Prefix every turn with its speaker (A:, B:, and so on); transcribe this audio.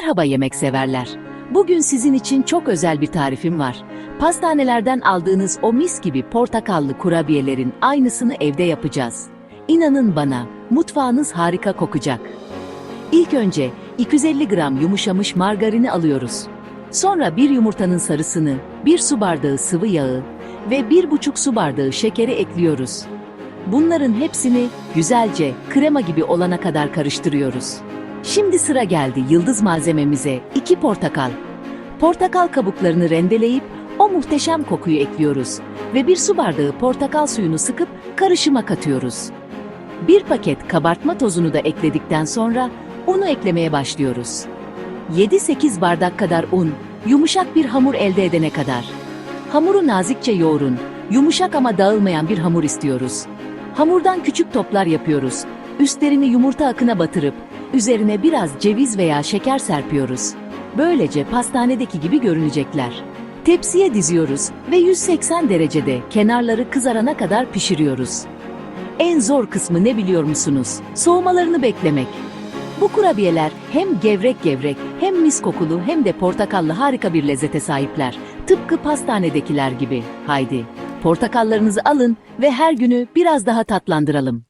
A: Merhaba yemek severler. Bugün sizin için çok özel bir tarifim var. Pastanelerden aldığınız o mis gibi portakallı kurabiyelerin aynısını evde yapacağız. İnanın bana, mutfağınız harika kokacak. İlk önce 250 gram yumuşamış margarini alıyoruz. Sonra bir yumurtanın sarısını, bir su bardağı sıvı yağı ve 1,5 su bardağı şekeri ekliyoruz. Bunların hepsini güzelce krema gibi olana kadar karıştırıyoruz. Şimdi sıra geldi yıldız malzememize 2 portakal. Portakal kabuklarını rendeleyip o muhteşem kokuyu ekliyoruz ve bir su bardağı portakal suyunu sıkıp karışıma katıyoruz. Bir paket kabartma tozunu da ekledikten sonra unu eklemeye başlıyoruz. 7-8 bardak kadar un, yumuşak bir hamur elde edene kadar. Hamuru nazikçe yoğurun, yumuşak ama dağılmayan bir hamur istiyoruz. Hamurdan küçük toplar yapıyoruz. Üstlerini yumurta akına batırıp üzerine biraz ceviz veya şeker serpiyoruz. Böylece pastanedeki gibi görünecekler. Tepsiye diziyoruz ve 180 derecede kenarları kızarana kadar pişiriyoruz. En zor kısmı ne biliyor musunuz? Soğumalarını beklemek. Bu kurabiyeler hem gevrek gevrek hem mis kokulu hem de portakallı harika bir lezzete sahipler. Tıpkı pastanedekiler gibi. Haydi, portakallarınızı alın ve her günü biraz daha tatlandıralım.